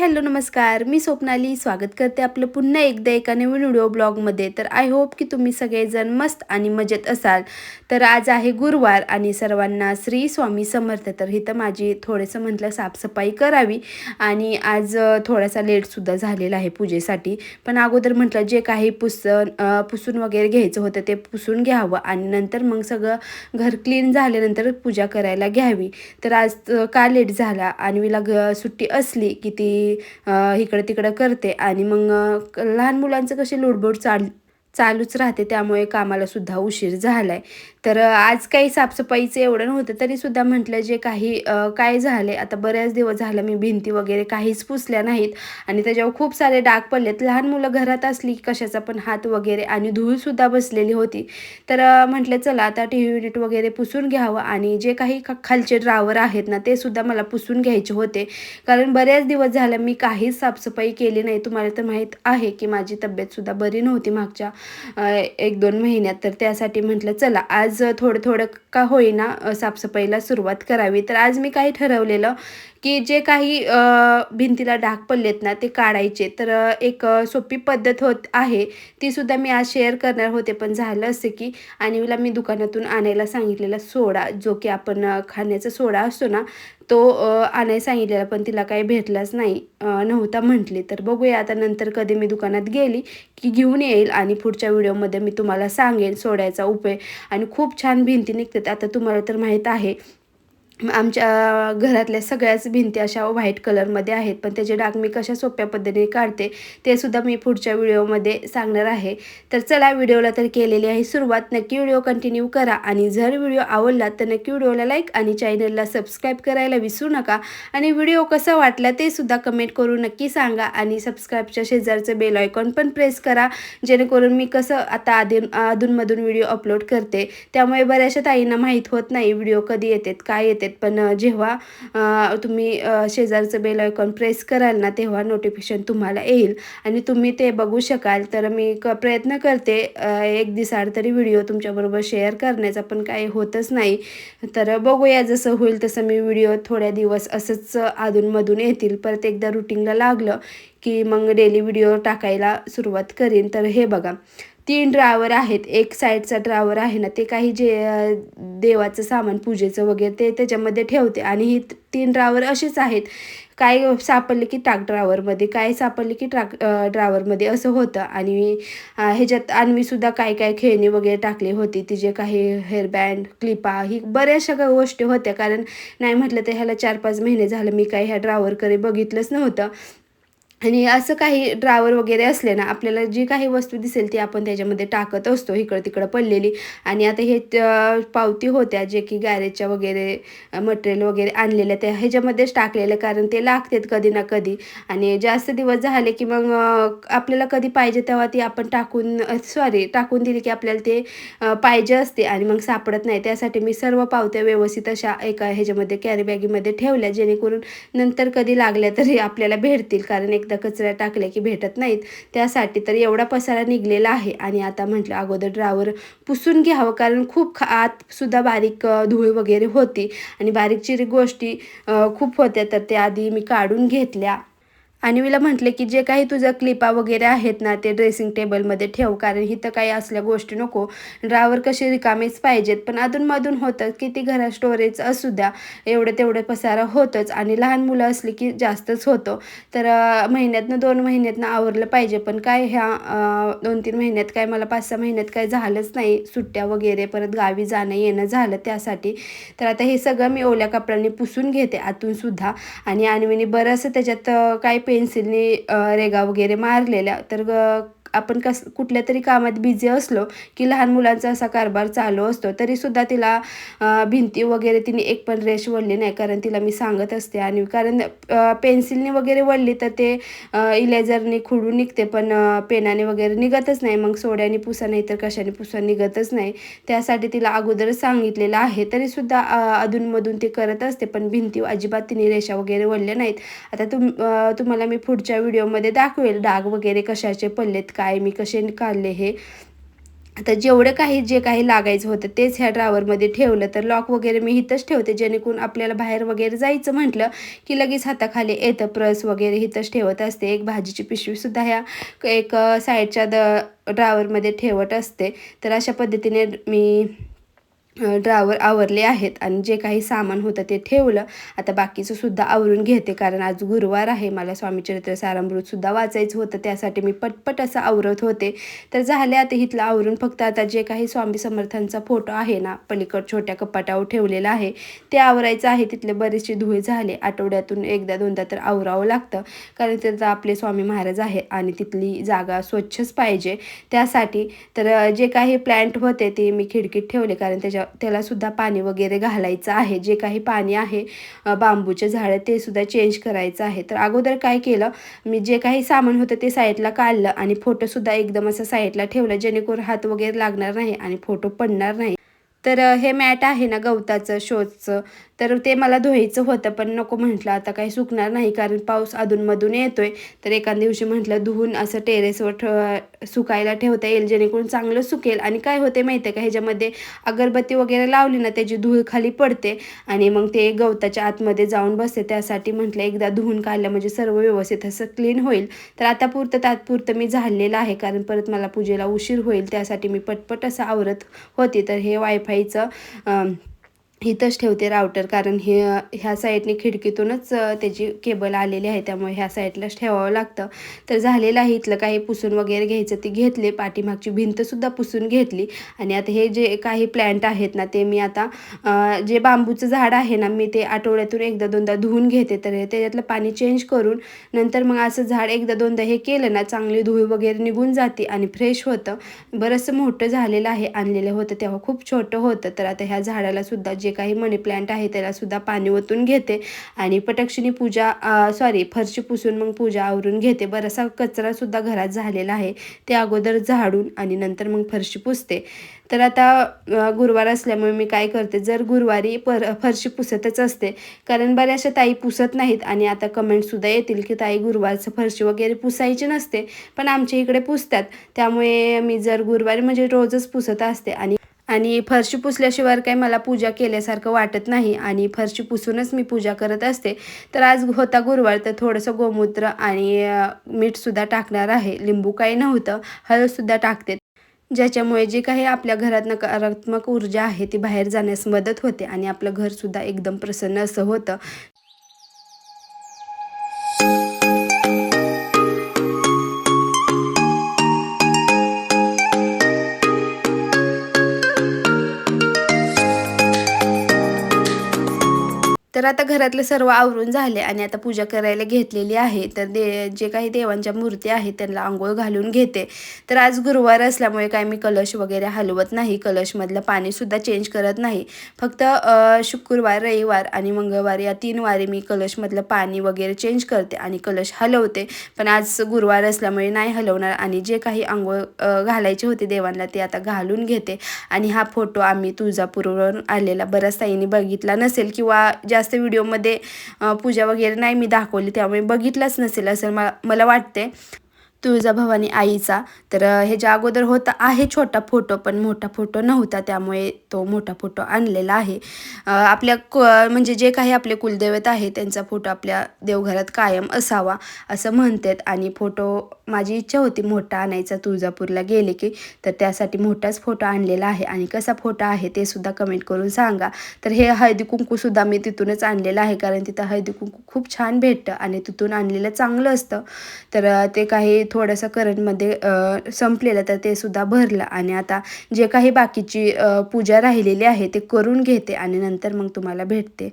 Hello नमस्कार. मी स्वप्नाली. स्वागत करते आपलं पुन्हा एकदा एका नवीन व्हिडिओ ब्लॉगमध्ये. तर आय होप की तुम्ही सगळेजण मस्त आणि मजेत असाल. तर आज आहे गुरुवार आणि सर्वांना श्री स्वामी समर्थ. तर इथं माझी थोडंसं म्हटलं साफसफाई करावी आणि आज थोडासा लेटसुद्धा झालेला आहे पूजेसाठी. पण अगोदर म्हटलं जे काही पुसन पुसून वगैरे घ्यायचं होतं ते पुसून घ्यावं आणि नंतर मग सगळं घर क्लीन झाल्यानंतर पूजा करायला घ्यावी. तर आज का लेट झाला? आणि विला ग सुट्टी असली की ती ती इकडं तिकडं करते. आणि मग लहान मुलांचं कशी लुडबुड चाल चालूच राहते त्यामुळे कामाला सुद्धा उशीर झालाय. तर आज काही साफसफाईचं एवढं नव्हतं तरीसुद्धा म्हटलं जे काही काय झाले आता बऱ्याच दिवस झालं मी भिंती वगैरे काहीच पुसल्या नाहीत आणि त्याच्यावर खूप सारे डाग पडलेत. लहान मुलं घरात असली की कशाचा पण हात वगैरे आणि धूळसुद्धा बसलेली होती. तर म्हटलं चला आता टी व्ही युनिट वगैरे पुसून घ्यावं आणि जे काही खालचे ड्रावर आहेत ना ते सुद्धा मला पुसून घ्यायचे होते. कारण बऱ्याच दिवस झालं मी काहीच साफसफाई केली नाही. तुम्हाला तर माहीत आहे की माझी तब्येतसुद्धा बरी नव्हती मागच्या एक दोन महिन्यात. तर त्यासाठी म्हटलं चला आज आज थोडं थोडं का होईना साफसफाईला सुरुवात करावी. तर आज मी काही ठरवलेलं की जे काही भिंतीला डाग पडलेत ना ते काढायचे. तर एक सोपी पद्धत होत आहे. ती सुद्धा मी आज शेअर करणार होते पण झालं असं की आणि मला मी दुकानातून आणायला सांगितलेला सोडा जो की आपण खाण्याचा सोडा असतो ना तो आणायला सांगितलेला पण तिला काही भेटलाच नाही नव्हता म्हटली. तर बघूया आता नंतर कधी मी दुकानात गेली की घेऊन येईल आणि पुढच्या व्हिडिओमध्ये मी तुम्हाला सांगेन सोड्याचा उपयोग आणि खूप छान भिंती निघतात आता तुम्हाला तर माहीत आहे आमच्या घरातल्या सगळ्याच भिंती अशा व्हाईट कलरमध्ये आहेत. पण त्याचे डाग मी कशा सोप्या पद्धतीने काढते ते सुद्धा मी पुढच्या व्हिडिओमध्ये सांगणार आहे. तर चला व्हिडिओला तर केलेली आहे सुरुवात. नक्की व्हिडिओ कंटिन्यू करा आणि जर व्हिडिओ आवडला तर नक्की व्हिडिओला लाईक आणि चॅनलला सबस्क्राईब करायला विसरू नका. आणि व्हिडिओ कसा वाटला ते सुद्धा कमेंट करून नक्की सांगा आणि सबस्क्राईबच्या शेजारचं बेल आयकॉन पण प्रेस करा जेणेकरून मी कसं आता आधी अधूनमधून व्हिडिओ अपलोड करते. त्यामुळे बऱ्याचशा ताईंना माहीत होत नाही व्हिडिओ कधी येतात काय येतात. पण जेव्हा तुम्ही शेजारचं बेल आयकॉन प्रेस कराल ना तेव्हा नोटिफिकेशन तुम्हाला येईल. आणि तुम्ही ते बघू शकाल. तर मी क प्रयत्न करते एक दिसाड तरी व्हिडिओ तुमच्याबरोबर शेअर करण्याचा पण काही होतच नाही. तर बघूया जसं होईल तसं मी व्हिडिओ थोड्या दिवस असंच अधूनमधून येतील. परत एकदा रुटीनला लागलं की मग डेली व्हिडिओ टाकायला सुरुवात करीन. तर हे बघा. तीन ड्रावर आहेत. एक साईडचा ड्रावर आहे ना ते काही जे देवाचं सामान पूजेचं वगैरे ते त्याच्यामध्ये ठेवते. आणि ही तीन ड्रावर असेच आहेत. काय सापडले की टाक ड्रावरमध्ये काय सापडले की टाक ड्रावरमध्ये असं होतं. आणि अ, ह्याच्यात सुद्धा काय काय खेळणी वगैरे टाकली होती. तिचे काही हेअरबँड क्लिपा ही बऱ्याचशा काही गोष्टी होत्या. कारण नाही म्हटलं तर ह्याला चार पाच महिने झालं. मी काही ह्या ड्रावरकडे बघितलंच नव्हतं. आणि असं काही ड्रावर वगैरे असले ना आपल्याला जी काही वस्तू दिसेल ती आपण त्याच्यामध्ये टाकत असतो इकडं तिकडं पडलेली. आणि आता हे पावती होत्या जे की गॅरेजच्या वगैरे मटेरियल वगैरे आणलेल्या त्या ह्याच्यामध्येच टाकलेलं कारण ते लागतात कधी ना कधी. आणि जास्त दिवस झाले की मग आपल्याला कधी पाहिजे तेव्हा ती आपण टाकून सॉरी टाकून दिली की आपल्याला ते पाहिजे असते. आणि मग सापडत नाही. त्यासाठी मी सर्व पावत्या व्यवस्थित अशा एका ह्याच्यामध्ये कॅरी बॅगीमध्ये ठेवल्या जेणेकरून नंतर कधी लागल्या तरी आपल्याला भेटतील. कारण एकदा कचऱ्या टाकल्या की भेटत नाहीत. त्यासाठी तर एवढा पसारा निघलेला आहे. आणि आता म्हटलं अगोदर ड्रावर पुसून घ्यावं कारण खूप खा आत सुद्धा बारीक धूळ वगैरे होती. आणि बारीक चिरी गोष्टी खूप होत्या तर त्या आधी मी काढून घेतल्या. आणि मला म्हटलं की जे काही तुझं क्लिपा वगैरे आहेत ना ते ड्रेसिंग टेबलमध्ये ठेव कारण इथं काही असल्या गोष्टी नको. ड्रावर कसे रिकामेच पाहिजेत पण अधूनमधून होतं. की ती घरात स्टोरेज असू द्या एवढं तेवढं पसारा होतंच. आणि लहान मुलं असली की जास्तच होतं. तर महिन्यातनं दोन महिन्यातनं आवरलं पाहिजे. पण काय ह्या दोन तीन महिन्यात काय मला पाच सहा महिन्यात काय झालंच नाही. सुट्ट्या वगैरे परत गावी जाणं येणं झालं त्यासाठी. तर आता हे सगळं मी ओल्या कपड्यांनी पुसून घेते आतूनसुद्धा आणि आणि आणवीने बरंचसं त्याच्यात अ, काय पेन्सिलने रेगा वगैरे मारलेल्या. तर ग- आपण कस कुठल्या तरी कामात बिझी असलो की लहान मुलांचा असा कारभार चालू असतो तरीसुद्धा तिला भिंती वगैरे तिने एक पण रेश वळली नाही. कारण तिला मी सांगत असते आणि कारण पेन्सिलने वगैरे वळली तर ते इलेझरने खुडून निघते पण पेनाने वगैरे निघतच नाही. मग सोड्याने पुसा नाही तर कशाने पुसा निघतच नाही. त्यासाठी तिला अगोदरच सांगितलेलं आहे. तरीसुद्धा अधूनमधून ते करत असते पण भिंती अजिबात तिने रेषा वगैरे वळल्या नाहीत. आता तुम तुम्हाला मी पुढच्या व्हिडिओमध्ये दाखवेल डाग वगैरे कशाचे पडलेत का काय मी कसे काढले हे. आता जेवढं काही जे काही लागायचं होतं तेच ह्या ड्रावरमध्ये ठेवलं. तर लॉक वगैरे मी इथंच ठेवते जेणेकरून आपल्याला बाहेर वगैरे जायचं म्हटलं की लगेच हाताखाली येतं प्रस वगैरे इथंच ठेवत असते. एक भाजीची पिशवीसुद्धा ह्या एक साईडच्या द ड्रावरमध्ये ठेवत असते. तर अशा पद्धतीने मी ड्रावर आवरले आहेत आणि जे काही सामान होतं ते ठेवलं. आता बाकीचं सुद्धा आवरून घेते कारण आज गुरुवार आहे. मला स्वामीचरित्र सारामृतसुद्धा वाचायचं होतं. त्यासाठी मी पटपट असं आवरत होते. तर झाले आता इथलं आवरून. फक्त आता जे काही स्वामी समर्थांचा फोटो आहे ना पलीकड छोट्या कपाटावर ठेवलेला आहे ते आवरायचं आहे. तिथले बरेचसे धुळे झाले. आठवड्यातून एकदा दोनदा तर आवरावं लागतं. कारण तिथं आपले स्वामी महाराज आहे आणि तिथली जागा स्वच्छच पाहिजे. त्यासाठी तर जे काही प्लॅन्ट होते ते मी खिडकीत ठेवले कारण त्याच्या त्याला सुद्धा पाणी वगैरे घालायचं आहे. जे काही पाणी आहे बांबूचे झाडं ते सुद्धा चेंज करायचं आहे. तर अगोदर काय केलं मी जे काही सामान होतं ते साईडला काढलं आणि फोटोसुद्धा एकदम असं साईडला ठेवलं जेणेकरून हात वगैरे लागणार नाही आणि फोटो पडणार नाही. तर हे मॅट आहे ना गवताचं शोजचं तर ते मला धुवायचं होतं पण नको म्हटलं. आता काही सुकणार नाही कारण पाऊस अधूनमधून येतोय. तर एका दिवशी म्हटलं धुवून असं टेरेसवर ठ सुकायला ठेवता येईल जेणेकरून चांगलं सुकेल. आणि काय होते माहिती आहे का? ह्याच्यामध्ये अगरबत्ती वगैरे लावली ना त्याची धूळ खाली पडते. आणि मग ते गवताच्या आतमध्ये जाऊन बसते. त्यासाठी म्हटलं एकदा धुवून काढलं म्हणजे सर्व व्यवस्थित असं क्लीन होईल. तर आता पुरतं तात्पुरतं मी झालेलं आहे कारण परत मला पूजेला उशीर होईल. त्यासाठी मी पटपट असं आवरत होती. तर हे वायफायचं इथंच ठेवते रावटर कारण हे ह्या साईडने खिडकीतूनच त्याची केबल आलेली आहे त्यामुळे ह्या साईडलाच ठेवावं लागतं. तर झालेलं आहे इथलं काही पुसून वगैरे घ्यायचं ती घेतले पाठीमागची भिंतसुद्धा पुसून घेतली. आणि आता हे जे काही प्लॅन्ट आहेत ना ते मी आता जे बांबूचं झाड आहे ना मी ते आठवड्यातून एकदा दोनदा धुवून घेते. तर त्याच्यातलं पाणी चेंज करून नंतर मग असं झाड एकदा दोनदा हे केलं ना चांगली धुळ वगैरे निघून जाते आणि फ्रेश होतं. बरंचसं मोठं झालेलं आहे आणलेलं होतं तेव्हा खूप छोटं होतं. तर आता ह्या झाडालासुद्धा जे काही मनी प्लांट आहे त्याला सुद्धा पाणी ओतून घेते. आणि पटक्षिणी पूजा सॉरी फरशी पुसून मग पूजा आवरून घेते. बराचसा कचरासुद्धा घरात झालेला आहे. ते अगोदर झाडून आणि नंतर मग फरशी पुसते. तर आता गुरुवार असल्यामुळे मी काय करते जर गुरुवारी पर फरशी पुसतच असते कारण बऱ्याचशा ताई पुसत नाहीत आणि आता कमेंटसुद्धा येतील की ताई गुरुवारचं फरशी वगैरे पुसायची नसते पण आमच्या इकडे पुसतात. त्यामुळे मी जर गुरुवारी म्हणजे रोजच पुसत असते आणि आणि फरशी पुसल्याशिवाय काही मला पूजा केल्यासारखं वाटत नाही आणि फरशी पुसूनच मी पूजा करत असते. तर आज होता गुरुवार तर थोडंसं गोमूत्र आणि मीठसुद्धा टाकणार आहे. लिंबू काही नव्हतं हळदसुद्धा टाकते. ज्याच्यामुळे जे काही आपल्या घरात नकारात्मक ऊर्जा आहे ती बाहेर जाण्यास मदत होते आणि आपलं घरसुद्धा एकदम प्रसन्न असं होतं. तर आता घरातलं सर्व आवरून झाले आणि आता पूजा करायला घेतलेली आहे. तर दे जे काही देवांच्या मूर्ती आहेत त्यांना आंघोळ घालून घेते. तर आज गुरुवार असल्यामुळे काय मी कलश वगैरे हलवत नाही. कलशमधलं पाणीसुद्धा चेंज करत नाही. फक्त शुक्रवार रविवार आणि मंगळवार या तीन वारी मी कलशमधलं पाणी वगैरे चेंज करते आणि कलश हलवते. पण आज गुरुवार असल्यामुळे नाही हलवणार आणि जे काही आंघोळ घालायचे होते देवांना ते आता घालून घेते. आणि हा फोटो आम्ही तुळजापूरवरून आलेला. बऱ्याच ताईंनी बघितला नसेल किंवा जास्त व्हिडिओमध्ये पूजा वगैरे नाही मी दाखवली त्यामुळे बघितलंच नसेल असं मला मला वाटते तुळजाभवानी आईचा. तर ह्याच्या अगोदर होता आहे छोटा फोटो पण मोठा फोटो नव्हता. त्यामुळे तो मोठा फोटो आणलेला आहे. आपल्या म्हणजे जे काही आपले कुलदैवत आहे त्यांचा फोटो आपल्या देवघरात कायम असावा असं म्हणतात. आणि फोटो माझी इच्छा होती मोठा आणायचा तुळजापूरला गेले की. तर त्यासाठी मोठाच फोटो आणलेला आहे. आणि कसा फोटो आहे ते सुद्धा कमेंट करून सांगा. तर हे हळदी कुंकूसुद्धा मी तिथूनच आणलेलं आहे कारण तिथं हळदी कुंकू खूप छान भेटतं. आणि तिथून आणलेलं चांगलं असतं. तर ते काही थोडंसं करंटमध्ये संपलेलं तर ते सुद्धा भरलं. आणि आता जे काही बाकीची पूजा राहिलेली आहे ते करून घेते आणि नंतर मग तुम्हाला भेटते.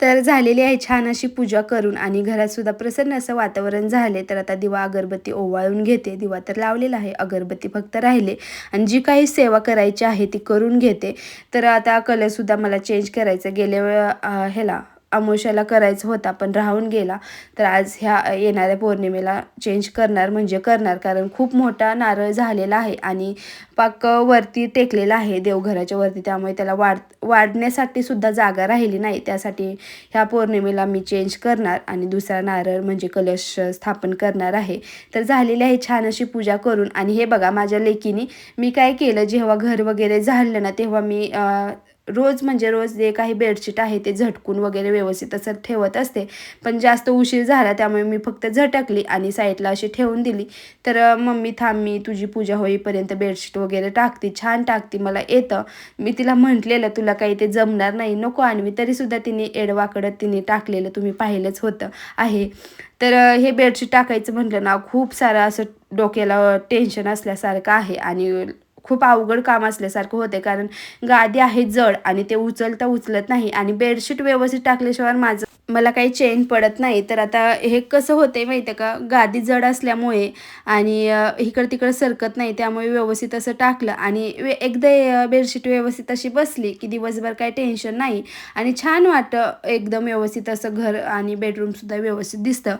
तर झालेली आहे छान अशी पूजा करून आणि घरातसुद्धा प्रसन्न असं वातावरण झाले तर आता दिवा अगरबत्ती ओवाळून घेते. दिवा तर लावलेला आहे अगरबत्ती फक्त राहिले. आणि जी काही सेवा करायची आहे ती करून घेते. तर आता कलरसुद्धा मला चेंज करायचं गेल्या ह्याला अमोशाला करायचा होता पण राहून गेला. तर आज ह्या येणाऱ्या पौर्णिमेला चेंज करणार म्हणजे करणार कारण खूप मोठा नारळ झालेला आहे आणि पाक वरती टेकलेला आहे देवघराच्या वरती. त्यामुळे त्याला वाढ वाढण्यासाठी सुद्धा जागा राहिली नाही. त्यासाठी ह्या पौर्णिमेला मी चेंज करणार आणि दुसरा नारळ म्हणजे कलश स्थापन करणार आहे. तर झालेली आहे छान अशी पूजा करून. आणि हे बघा माझ्या लेकीने मी काय केलं जेव्हा घर वगैरे झालं ना तेव्हा मी रोज म्हणजे रोज जे काही बेडशीट आहे ते झटकून वगैरे व्यवस्थित असं ठेवत असते. पण जास्त उशीर झाला त्यामुळे मी फक्त झटकली आणि साईडला अशी ठेवून दिली. तर मम्मी थांब मी तुझी पूजा होईपर्यंत बेडशीट वगैरे टाकते छान टाकते मला येतं. मी तिला म्हटलेलं तुला काही ते जमणार नाही नको आणवी. तरीसुद्धा तिने एडवाकडं तिने टाकलेलं तुम्ही पाहिलंच होतं आहे. तर हे बेडशीट टाकायचं म्हटलं ना खूप सारं असं डोक्याला टेन्शन असल्यासारखं आहे आणि खूप अवघड काम असल्यासारखं होते कारण गादी आहे जड आणि ते उचलता उचलत नाही. आणि बेडशीट व्यवस्थित टाकल्याशिवाय माझं मला काही चेन पडत नाही. तर आता हे कसं होते माहिती आहे का? गादी जड असल्यामुळे आणि इकडं तिकडं सरकत नाही. त्यामुळे व्यवस्थित असं टाकलं आणि वे- एकदा बेडशीट व्यवस्थित अशी बसली की दिवसभर काही टेन्शन नाही. आणि छान वाटतं. एकदम व्यवस्थित असं घर आणि बेडरूमसुद्धा व्यवस्थित दिसतं.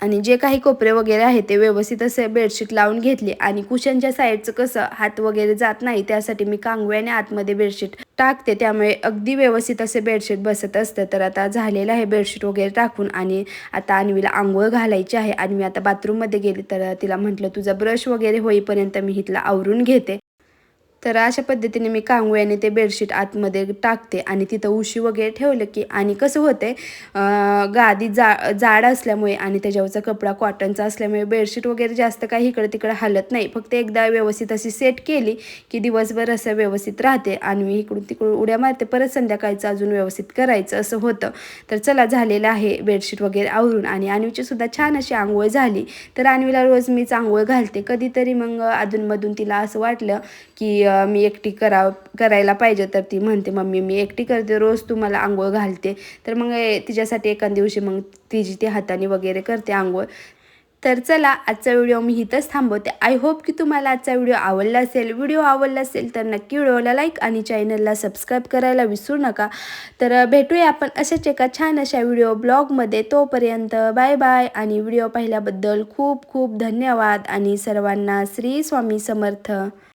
आणि जे काही कोपरे वगैरे आहे ते व्यवस्थित असे बेडशीट लावून घेतले. आणि कुशनच्या साईडचं कसं हात वगैरे जात नाही त्यासाठी मी कांगव्याने आतमध्ये बेडशीट टाकते. त्यामुळे अगदी व्यवस्थित असे बेडशीट बसत असतं. तर आता झालेलं आहे बेडशीट वगैरे टाकून आणि आता अन्वीला आंघोळ घालायची आहे. आणि मी आता बाथरूममध्ये गेले तर तिला म्हटलं तुझा ब्रश वगैरे होईपर्यंत मी हिथला आवरून घेते. तर अशा पद्धतीने मी कांगव्याने ते बेडशीट आतमध्ये टाकते आणि तिथं उशी वगैरे ठेवलं की आणि कसं होतंय गादी जा जाड असल्यामुळे आणि त्याच्यावरचा कपडा कॉटनचा असल्यामुळे बेडशीट वगैरे जास्त काही इकडं तिकडं हलत नाही. फक्त एकदा व्यवस्थित अशी सेट केली की दिवसभर असं व्यवस्थित राहते आणि मी इकडून तिकडून उड्या मारते. परत संध्याकाळचं अजून व्यवस्थित करायचं असं होतं. तर चला झालेलं आहे बेडशीट वगैरे आवरून आणि अन्वीची सुद्धा छान अशी आंघोळ झाली. तर आणवीला रोज मीच आंघोळ घालते. कधीतरी मग अधूनमधून तिला असं वाटलं की मी एकटी करा करायला पाहिजे तर ती म्हणते मम्मी मी एकटी करते रोज तू मला आंघोळ घालते. तर मग तिच्यासाठी एका दिवशी मग तिची ती हाताने वगैरे करते आंघोळ. तर चला आजचा व्हिडिओ मी इथंच थांबवते. आय होप की तुम्हाला आजचा व्हिडिओ आवडला असेल. व्हिडिओ आवडला असेल तर नक्की व्हिडिओला लाईक आणि चॅनलला सबस्क्राईब करायला विसरू नका. तर भेटूया आपण अशाच एका छान अशा व्हिडिओ ब्लॉगमध्ये तोपर्यंत बाय बाय आणि व्हिडिओ पाहिल्याबद्दल खूप खूप धन्यवाद आणि सर्वांना श्री स्वामी समर्थ.